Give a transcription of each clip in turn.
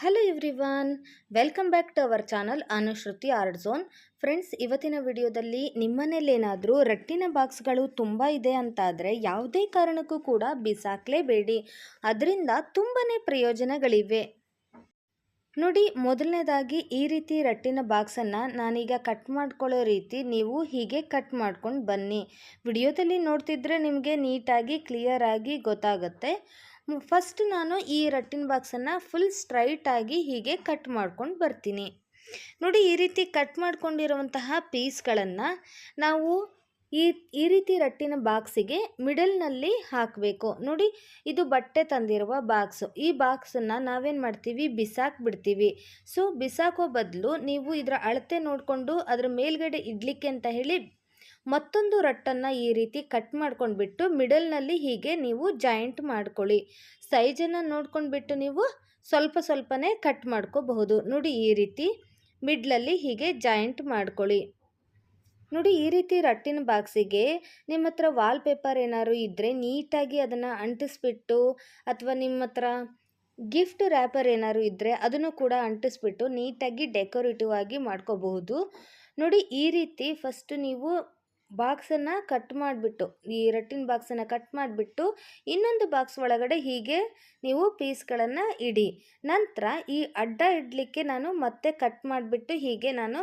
Hello everyone welcome back to our channel Anushruti art zone friends ಇವತ್ತಿನ ವಿಡಿಯೋದಲ್ಲಿ ನಿಮ್ಮನೇಲೇನಾದರೂ ರಟ್ಟಿನ ಬಾಕ್ಸ್ಗಳು ತುಂಬ ಇದೆ ಅಂತಾದರೆ ಯಾವುದೇ ಕಾರಣಕ್ಕೂ ಕೂಡ ಬಿಸಾಕಲೇಬೇಡಿ. ಅದರಿಂದ ತುಂಬಾ ಪ್ರಯೋಜನಗಳಿವೆ. ನೋಡಿ, ಮೊದಲನೇದಾಗಿ ಈ ರೀತಿ ರಟ್ಟಿನ ಬಾಕ್ಸನ್ನು ನಾನೀಗ ಕಟ್ ಮಾಡ್ಕೊಳ್ಳೋ ರೀತಿ ನೀವು ಹೀಗೆ ಕಟ್ ಮಾಡ್ಕೊಂಡು ಬನ್ನಿ. ವಿಡಿಯೋದಲ್ಲಿ ನೋಡ್ತಿದ್ರೆ ನಿಮಗೆ ನೀಟಾಗಿ ಕ್ಲಿಯರಾಗಿ ಗೊತ್ತಾಗುತ್ತೆ. ಫಸ್ಟ್ ನಾನು ಈ ರಟ್ಟಿನ ಬಾಕ್ಸನ್ನು ಫುಲ್ ಸ್ಟ್ರೈಟಾಗಿ ಹೀಗೆ ಕಟ್ ಮಾಡ್ಕೊಂಡು ಬರ್ತೀನಿ. ನೋಡಿ, ಈ ರೀತಿ ಕಟ್ ಮಾಡ್ಕೊಂಡಿರುವಂತಹ ಪೀಸ್ಗಳನ್ನು ನಾವು ಈ ಈ ರೀತಿ ರಟ್ಟಿನ ಬಾಕ್ಸಿಗೆ ಮಿಡಲ್ನಲ್ಲಿ ಹಾಕಬೇಕು. ನೋಡಿ, ಇದು ಬಟ್ಟೆ ತಂದಿರುವ ಬಾಕ್ಸು ಈ ಬಾಕ್ಸನ್ನು ನಾವೇನು ಮಾಡ್ತೀವಿ? ಬಿಸಾಕ್ಬಿಡ್ತೀವಿ ಸೊ ಬಿಸಾಕೋ ಬದಲು ನೀವು ಇದರ ಅಳತೆ ನೋಡಿಕೊಂಡು ಅದರ ಮೇಲ್ಗಡೆ ಇಡ್ಲಿಕ್ಕೆ ಅಂತ ಹೇಳಿ ಮತ್ತೊಂದು ರಟ್ಟನ್ನು ಈ ರೀತಿ ಕಟ್ ಮಾಡ್ಕೊಂಡ್ಬಿಟ್ಟು ಮಿಡಲ್ನಲ್ಲಿ ಹೀಗೆ ನೀವು ಜಾಯಿಂಟ್ ಮಾಡ್ಕೊಳ್ಳಿ. ಸೈಜನ್ನು ನೋಡ್ಕೊಂಡ್ಬಿಟ್ಟು ನೀವು ಸ್ವಲ್ಪ ಸ್ವಲ್ಪನೇ ಕಟ್ ಮಾಡ್ಕೋಬಹುದು. ನೋಡಿ ಈ ರೀತಿ ಮಿಡ್ಲಲ್ಲಿ ಹೀಗೆ ಜಾಯಿಂಟ್ ಮಾಡ್ಕೊಳ್ಳಿ. ನೋಡಿ ಈ ರೀತಿ ರಟ್ಟಿನ ಬಾಕ್ಸಿಗೆ ನಿಮ್ಮ ಹತ್ರ ವಾಲ್ ಪೇಪರ್ ಏನಾದ್ರು ಇದ್ದರೆ ನೀಟಾಗಿ ಅದನ್ನು ಅಂಟಿಸ್ಬಿಟ್ಟು ಅಥವಾ ನಿಮ್ಮ ಹತ್ರ ಗಿಫ್ಟ್ ರ್ಯಾಪರ್ ಏನಾದ್ರು ಇದ್ದರೆ ಅದನ್ನು ಕೂಡ ಅಂಟಿಸ್ಬಿಟ್ಟು ನೀಟಾಗಿ ಡೆಕೋರೇಟಿವ್ ಆಗಿ ಮಾಡ್ಕೋಬಹುದು. ನೋಡಿ ಈ ರೀತಿ ಫಸ್ಟ್ ನೀವು ಬಾಕ್ಸನ್ನು ಕಟ್ ಮಾಡಿಬಿಟ್ಟು, ಈ ರಟ್ಟಿನ ಬಾಕ್ಸನ್ನು ಕಟ್ ಮಾಡಿಬಿಟ್ಟು, ಇನ್ನೊಂದು ಬಾಕ್ಸ್ ಒಳಗಡೆ ಹೀಗೆ ನೀವು ಪೀಸ್ಗಳನ್ನು ಇಡಿ. ನಂತರ ಈ ಅಡ್ಡ ಇಡಲಿಕ್ಕೆ ನಾನು ಮತ್ತೆ ಕಟ್ ಮಾಡಿಬಿಟ್ಟು ಹೀಗೆ ನಾನು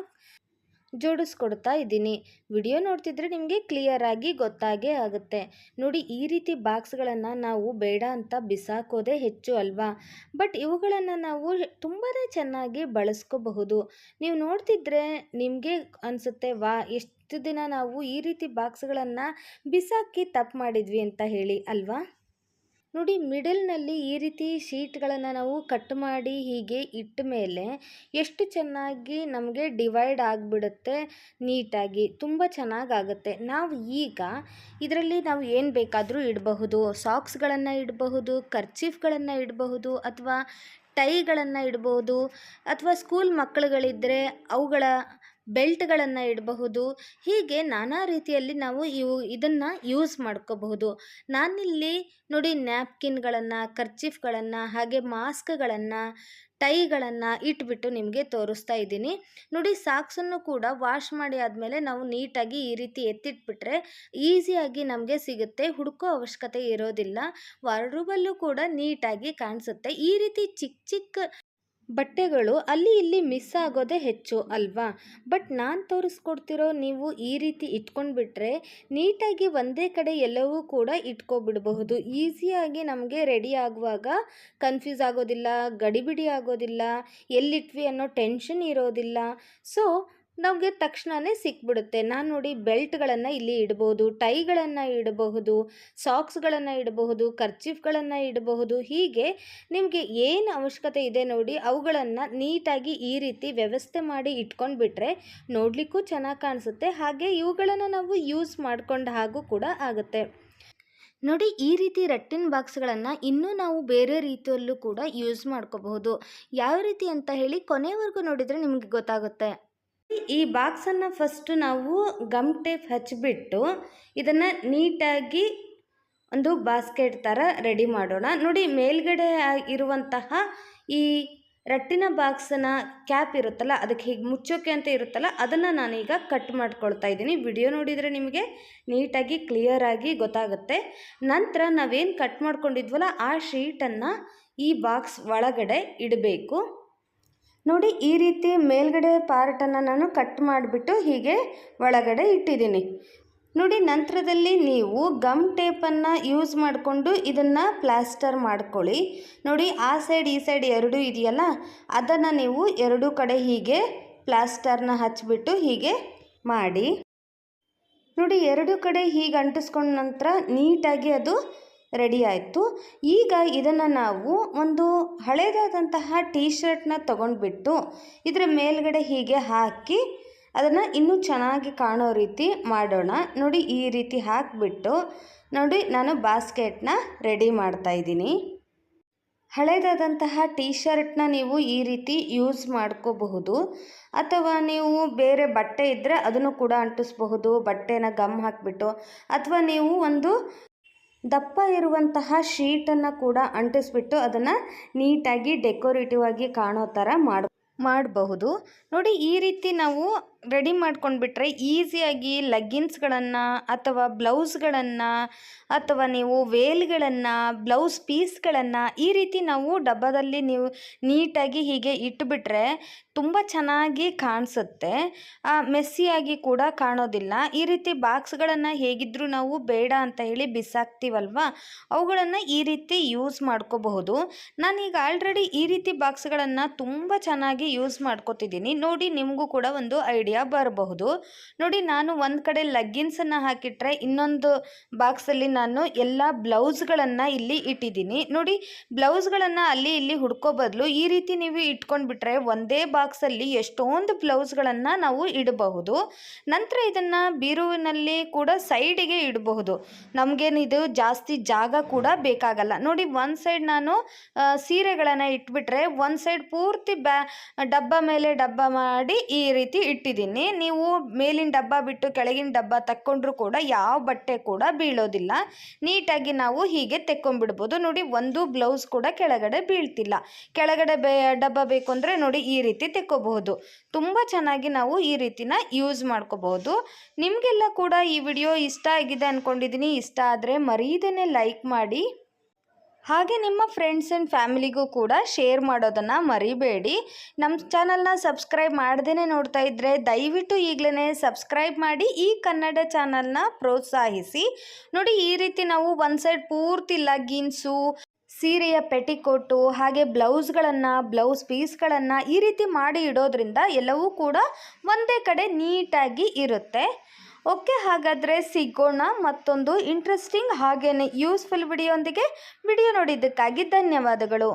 ಜೋಡಿಸ್ಕೊಡ್ತಾ ಇದ್ದೀನಿ. ವಿಡಿಯೋ ನೋಡ್ತಿದ್ರೆ ನಿಮಗೆ ಕ್ಲಿಯರಾಗಿ ಗೊತ್ತಾಗೇ ಆಗುತ್ತೆ. ನೋಡಿ, ಈ ರೀತಿ ಬಾಕ್ಸ್ಗಳನ್ನು ನಾವು ಬೇಡ ಅಂತ ಬಿಸಾಕೋದೇ ಹೆಚ್ಚು ಅಲ್ವಾ? ಬಟ್ ಇವುಗಳನ್ನು ನಾವು ತುಂಬಾ ಚೆನ್ನಾಗಿ ಬಳಸ್ಕೋಬಹುದು. ನೀವು ನೋಡ್ತಿದ್ರೆ ನಿಮಗೆ ಅನಿಸುತ್ತೆ ವಾ ಎಷ್ಟು ದಿನ ನಾವು ಈ ರೀತಿ ಬಾಕ್ಸ್ಗಳನ್ನು ಬಿಸಾಕಿ ತಪ್ಪು ಮಾಡಿದ್ವಿ ಅಂತ ಹೇಳಿ ಅಲ್ವಾ? ನೋಡಿ, ಮಿಡಲ್ನಲ್ಲಿ ಈ ರೀತಿ ಶೀಟ್ಗಳನ್ನು ನಾವು ಕಟ್ ಮಾಡಿ ಹೀಗೆ ಇಟ್ಟ ಮೇಲೆ ಎಷ್ಟು ಚೆನ್ನಾಗಿ ನಮಗೆ ಡಿವೈಡ್ ಆಗಿಬಿಡುತ್ತೆ ನೀಟಾಗಿ, ತುಂಬ ಚೆನ್ನಾಗಾಗುತ್ತೆ. ನಾವು ಈಗ ಇದರಲ್ಲಿ ನಾವು ಏನು ಬೇಕಾದರೂ ಇಡಬಹುದು. ಸಾಕ್ಸ್ಗಳನ್ನು ಇಡಬಹುದು ಖರ್ಚೀಫ್ಗಳನ್ನು ಇಡಬಹುದು ಅಥವಾ ಟೈಗಳನ್ನು ಇಡಬಹುದು ಅಥವಾ ಸ್ಕೂಲ್ ಮಕ್ಕಳುಗಳಿದ್ದರೆ ಅವುಗಳ ಬೆಲ್ಟ್ಗಳನ್ನು ಇಡಬಹುದು. ಹೀಗೆ ನಾನಾ ರೀತಿಯಲ್ಲಿ ನಾವು ಇವು ಇದನ್ನು ಯೂಸ್ ಮಾಡ್ಕೋಬಹುದು. ನಾನಿಲ್ಲಿ ನೋಡಿ ನ್ಯಾಪ್ಕಿನ್ಗಳನ್ನು, ಕರ್ಚೀಫ್ಗಳನ್ನು, ಹಾಗೆ ಮಾಸ್ಕ್ಗಳನ್ನು, ಟೈಗಳನ್ನು ಇಟ್ಬಿಟ್ಟು ನಿಮಗೆ ತೋರಿಸ್ತಾ ಇದ್ದೀನಿ. ನೋಡಿ ಸಾಕ್ಸನ್ನು ಕೂಡ ವಾಶ್ ಮಾಡಿ ಆದಮೇಲೆ ನಾವು ನೀಟಾಗಿ ಈ ರೀತಿ ಎತ್ತಿಟ್ಬಿಟ್ರೆ ಈಸಿಯಾಗಿ ನಮಗೆ ಸಿಗುತ್ತೆ. ಹುಡುಕೋ ಅವಶ್ಯಕತೆ ಇರೋದಿಲ್ಲ. ವಾರ್ಡ್ರೂಬಲ್ಲೂ ಕೂಡ ನೀಟಾಗಿ ಕಾಣಿಸುತ್ತೆ. ಈ ರೀತಿ ಚಿಕ್ಕ ಚಿಕ್ಕ ಬಟ್ಟೆಗಳು ಅಲ್ಲಿ ಇಲ್ಲಿ ಮಿಸ್ ಆಗೋದೇ ಹೆಚ್ಚು ಅಲ್ವಾ? ಬಟ್ ನಾನು ತೋರಿಸ್ಕೊಡ್ತಿರೋ ನೀವು ಈ ರೀತಿ ಇಟ್ಕೊಂಡ್ಬಿಟ್ರೆ ನೀಟಾಗಿ ಒಂದೇ ಕಡೆ ಎಲ್ಲವೂ ಕೂಡ ಇಟ್ಕೊಬಿಡಬಹುದು. ಈಸಿಯಾಗಿ ನಮಗೆ ರೆಡಿ ಆಗುವಾಗ ಕನ್ಫ್ಯೂಸ್ ಆಗೋದಿಲ್ಲ, ಗಡಿಬಿಡಿ ಆಗೋದಿಲ್ಲ, ಎಲ್ಲಿಟ್ವಿ ಅನ್ನೋ ಟೆನ್ಷನ್ ಇರೋದಿಲ್ಲ. ಸೊ ನಮಗೆ ತಕ್ಷಣವೇ ಸಿಕ್ಬಿಡುತ್ತೆ. ನಾನು ನೋಡಿ ಬೆಲ್ಟ್ಗಳನ್ನು ಇಲ್ಲಿ ಇಡ್ಬೋದು, ಟೈಗಳನ್ನು ಇಡಬಹುದು, ಸಾಕ್ಸ್ಗಳನ್ನು ಇಡಬಹುದು, ಕರ್ಚೀಫ್ಗಳನ್ನು ಇಡಬಹುದು. ಹೀಗೆ ನಿಮಗೆ ಏನು ಅವಶ್ಯಕತೆ ಇದೆ ನೋಡಿ ಅವುಗಳನ್ನು ನೀಟಾಗಿ ಈ ರೀತಿ ವ್ಯವಸ್ಥೆ ಮಾಡಿ ಇಟ್ಕೊಂಡ್ಬಿಟ್ರೆ ನೋಡಲಿಕ್ಕೂ ಚೆನ್ನಾಗಿ ಕಾಣಿಸುತ್ತೆ. ಹಾಗೆ ಇವುಗಳನ್ನು ನಾವು ಯೂಸ್ ಮಾಡ್ಕೊಂಡ ಹಾಗೂ ಕೂಡ ಆಗುತ್ತೆ. ನೋಡಿ ಈ ರೀತಿ ರಟ್ಟಿನ ಬಾಕ್ಸ್ಗಳನ್ನು ಇನ್ನೂ ನಾವು ಬೇರೆ ರೀತಿಯಲ್ಲೂ ಕೂಡ ಯೂಸ್ ಮಾಡ್ಕೋಬಹುದು. ಯಾವ ರೀತಿ ಅಂತ ಹೇಳಿ ಕೊನೆವರೆಗೂ ನೋಡಿದರೆ ನಿಮಗೆ ಗೊತ್ತಾಗುತ್ತೆ. ಈ ಬಾಕ್ಸನ್ನು ಫಸ್ಟು ನಾವು ಗಮ್ ಟೇಪ್ ಹಚ್ಚಿಬಿಟ್ಟು ಇದನ್ನು ನೀಟಾಗಿ ಒಂದು ಬಾಸ್ಕೆಟ್ ಥರ ರೆಡಿ ಮಾಡೋಣ. ನೋಡಿ, ಮೇಲ್ಗಡೆ ಇರುವಂತಹ ಈ ರಟ್ಟಿನ ಬಾಕ್ಸನ್ನ ಕ್ಯಾಪ್ ಇರುತ್ತಲ್ಲ, ಅದಕ್ಕೆ ಹೀಗೆ ಮುಚ್ಚೋಕೆ ಅಂತ ಇರುತ್ತಲ್ಲ, ಅದನ್ನು ನಾನೀಗ ಕಟ್ ಮಾಡ್ಕೊಳ್ತಾ ಇದ್ದೀನಿ. ವಿಡಿಯೋ ನೋಡಿದರೆ ನಿಮಗೆ ನೀಟಾಗಿ ಕ್ಲಿಯರಾಗಿ ಗೊತ್ತಾಗುತ್ತೆ. ನಂತರ ನಾವೇನು ಕಟ್ ಮಾಡ್ಕೊಂಡಿದ್ವಲ್ಲ, ಆ ಶೀಟನ್ನು ಈ ಬಾಕ್ಸ್ ಒಳಗಡೆ ಇಡಬೇಕು. ನೋಡಿ ಈ ರೀತಿ ಮೇಲ್ಗಡೆ ಪಾರ್ಟನ್ನು ನಾನು ಕಟ್ ಮಾಡಿಬಿಟ್ಟು ಹೀಗೆ ಒಳಗಡೆ ಇಟ್ಟಿದ್ದೀನಿ. ನೋಡಿ ನಂತರದಲ್ಲಿ ನೀವು ಗಮ್ ಟೇಪನ್ನು ಯೂಸ್ ಮಾಡಿಕೊಂಡು ಇದನ್ನು ಪ್ಲಾಸ್ಟರ್ ಮಾಡ್ಕೊಳ್ಳಿ. ನೋಡಿ ಆ ಸೈಡ್ ಈ ಸೈಡ್ ಎರಡೂ ಇದೆಯಲ್ಲ? ಅದನ್ನು ನೀವು ಎರಡೂ ಕಡೆ ಹೀಗೆ ಪ್ಲಾಸ್ಟರ್ನ ಹಚ್ಚಿಬಿಟ್ಟು ಹೀಗೆ ಮಾಡಿ. ನೋಡಿ ಎರಡು ಕಡೆ ಹೀಗೆ ಅಂಟಿಸ್ಕೊಂಡ ನಂತರ ನೀಟಾಗಿ ಅದು ರೆಡಿ ಆಯಿತು. ಈಗ ಇದನ್ನು ನಾವು ಒಂದು ಹಳೇದಾದಂತಹ ಟೀ ಶರ್ಟ್ನ ತೊಗೊಂಡ್ಬಿಟ್ಟು ಇದರ ಮೇಲ್ಗಡೆ ಹೀಗೆ ಹಾಕಿ ಅದನ್ನು ಇನ್ನೂ ಚೆನ್ನಾಗಿ ಕಾಣೋ ರೀತಿ ಮಾಡೋಣ. ನೋಡಿ ಈ ರೀತಿ ಹಾಕಿಬಿಟ್ಟು ನೋಡಿ ನಾನು ಬಾಸ್ಕೆಟ್ನ ರೆಡಿ ಮಾಡ್ತಾಯಿದ್ದೀನಿ ಹಳೇದಾದಂತಹ ಟೀ ಶರ್ಟ್ನ ನೀವು ಈ ರೀತಿ ಯೂಸ್ ಮಾಡ್ಕೋಬಹುದು. ಅಥವಾ ನೀವು ಬೇರೆ ಬಟ್ಟೆ ಇದ್ದರೆ ಅದನ್ನು ಕೂಡ ಅಂಟಿಸ್ಬಹುದು. ಬಟ್ಟೆನ ಗಮ್ ಹಾಕಿಬಿಟ್ಟು. ಅಥವಾ ನೀವು ಒಂದು ದಪ್ಪ ಇರುವಂತಹ ಶೀಟನ್ನು ಕೂಡ ಅಂಟಿಸ್ಬಿಟ್ಟು ಅದನ್ನು ನೀಟಾಗಿ ಡೆಕೋರೇಟಿವ್ ಆಗಿ ಕಾಣೋ ಥರ ಮಾಡಿ ಮಾಡಬಹುದು. ನೋಡಿ ಈ ರೀತಿ ನಾವು ರೆಡಿ ಮಾಡ್ಕೊಂಡ್ಬಿಟ್ರೆ ಈಸಿಯಾಗಿ ಲಗ್ಗಿನ್ಸ್ಗಳನ್ನು ಅಥವಾ ಬ್ಲೌಸ್ಗಳನ್ನು ಅಥವಾ ನೀವು ವೇಲ್ಗಳನ್ನು, ಬ್ಲೌಸ್ ಪೀಸ್ಗಳನ್ನು ಈ ರೀತಿ ನಾವು ಡಬ್ಬದಲ್ಲಿ ನೀವು ನೀಟಾಗಿ ಹೀಗೆ ಇಟ್ಟುಬಿಟ್ರೆ ತುಂಬ ಚೆನ್ನಾಗಿ ಕಾಣಿಸುತ್ತೆ. ಮೆಸ್ಸಿಯಾಗಿ ಕೂಡ ಕಾಣೋದಿಲ್ಲ. ಈ ರೀತಿ ಬಾಕ್ಸ್ಗಳನ್ನು ಹೇಗಿದ್ದರೂ ನಾವು ಬೇಡ ಅಂತ ಹೇಳಿ ಬಿಸಾಕ್ತೀವಲ್ವ? ಅವುಗಳನ್ನು ಈ ರೀತಿ ಯೂಸ್ ಮಾಡ್ಕೋಬಹುದು. ನಾನೀಗ ಆಲ್ರೆಡಿ ಈ ರೀತಿ ಬಾಕ್ಸ್ಗಳನ್ನು ತುಂಬ ಚೆನ್ನಾಗಿ ಯೂಸ್ ಮಾಡ್ಕೋತಿದ್ದೀನಿ. ನೋಡಿ ನಿಮಗೂ ಕೂಡ ಒಂದು ಐಡಿಯಾ ಬರಬಹುದು. ನೋಡಿ, ನಾನು ಒಂದು ಕಡೆ ಲೆಗ್ಗಿನ್ಸನ್ನು ಹಾಕಿಟ್ರೆ ಇನ್ನೊಂದು ಬಾಕ್ಸಲ್ಲಿ ನಾನು ಎಲ್ಲ ಬ್ಲೌಸ್ಗಳನ್ನು ಇಲ್ಲಿ ಇಟ್ಟಿದ್ದೀನಿ. ನೋಡಿ ಬ್ಲೌಸ್ಗಳನ್ನು ಅಲ್ಲಿ ಇಲ್ಲಿ ಹುಡ್ಕೋ ಬದಲು ಈ ರೀತಿ ನೀವು ಇಟ್ಕೊಂಡ್ಬಿಟ್ರೆ ಒಂದೇ ಬಾಕ್ಸಲ್ಲಿ ಎಷ್ಟೊಂದು ಬ್ಲೌಸ್ಗಳನ್ನು ನಾವು ಇಡಬಹುದು. ನಂತರ ಇದನ್ನು ಬೀರುವಿನಲ್ಲಿ ಕೂಡ ಸೈಡಿಗೆ ಇಡಬಹುದು. ನಮಗೇನಿದು ಜಾಸ್ತಿ ಜಾಗ ಕೂಡ ಬೇಕಾಗಲ್ಲ. ನೋಡಿ, ಒಂದು ಸೈಡ್ ನಾನು ಸೀರೆಗಳನ್ನು ಇಟ್ಬಿಟ್ರೆ ಒಂದು ಸೈಡ್ ಪೂರ್ತಿ ಬ್ಯಾ, ಡಬ್ಬ ಮೇಲೆ ಡಬ್ಬ ಮಾಡಿ ಈ ರೀತಿ ಇಟ್ಟಿದ್ದೀನಿ. ನೀವು ಮೇಲಿನ ಡಬ್ಬ ಬಿಟ್ಟು ಕೆಳಗಿನ ಡಬ್ಬ ತಕ್ಕೊಂಡ್ರೂ ಕೂಡ ಯಾವ ಬಟ್ಟೆ ಕೂಡ ಬೀಳೋದಿಲ್ಲ. ನೀಟಾಗಿ ನಾವು ಹೀಗೆ ತೆಕ್ಕೊಂಡ್ಬಿಡ್ಬೋದು. ನೋಡಿ, ಒಂದು ಬ್ಲೌಸ್ ಕೂಡ ಕೆಳಗಡೆ ಬೀಳ್ತಿಲ್ಲ. ಕೆಳಗಡೆ ಡಬ್ಬ ಬೇಕು ಅಂದರೆ ನೋಡಿ, ಈ ರೀತಿ ತೆಕ್ಕೋಬಹುದು. ತುಂಬ ಚೆನ್ನಾಗಿ ನಾವು ಈ ರೀತಿನ ಯೂಸ್ ಮಾಡ್ಕೋಬಹುದು. ನಿಮಗೆಲ್ಲ ಕೂಡ ಈ ವಿಡಿಯೋ ಇಷ್ಟ ಆಗಿದೆ ಅಂದ್ಕೊಂಡಿದ್ದೀನಿ ಇಷ್ಟ ಆದರೆ ಮರೀದೇನೆ ಲೈಕ್ ಮಾಡಿ. ಹಾಗೆ ನಿಮ್ಮ ಫ್ರೆಂಡ್ಸ್ ಆ್ಯಂಡ್ ಫ್ಯಾಮಿಲಿಗೂ ಕೂಡ ಶೇರ್ ಮಾಡೋದನ್ನು ಮರಿಬೇಡಿ. ನಮ್ಮ ಚಾನಲ್ನ ಸಬ್ಸ್ಕ್ರೈಬ್ ಮಾಡ್ದೇ ನೋಡ್ತಾ ಇದ್ದರೆ ದಯವಿಟ್ಟು ಈಗಲೇ ಸಬ್ಸ್ಕ್ರೈಬ್ ಮಾಡಿ ಈ ಕನ್ನಡ ಚಾನಲ್ನ ಪ್ರೋತ್ಸಾಹಿಸಿ. ನೋಡಿ ಈ ರೀತಿ ನಾವು ಒಂದು ಸೈಡ್ ಪೂರ್ತಿ ಲಗ್ಗಿನ್ಸು ಸೀರೆಯ ಪೆಟಿಕೋಟು, ಹಾಗೆ ಬ್ಲೌಸ್ಗಳನ್ನು, ಬ್ಲೌಸ್ ಪೀಸ್ಗಳನ್ನು ಈ ರೀತಿ ಮಾಡಿ ಇಡೋದ್ರಿಂದ ಎಲ್ಲವೂ ಕೂಡ ಒಂದೇ ಕಡೆ ನೀಟಾಗಿ ಇರುತ್ತೆ. ಓಕೆ ಹಾಗಾದರೆ ಸಿಗೋಣ ಮತ್ತೊಂದು ಇಂಟ್ರೆಸ್ಟಿಂಗ್ ಹಾಗೆಯೇ ಯೂಸ್ಫುಲ್ ವಿಡಿಯೋಂದಿಗೆ ವಿಡಿಯೋ ನೋಡಿದ್ದಕ್ಕಾಗಿ ಧನ್ಯವಾದಗಳು.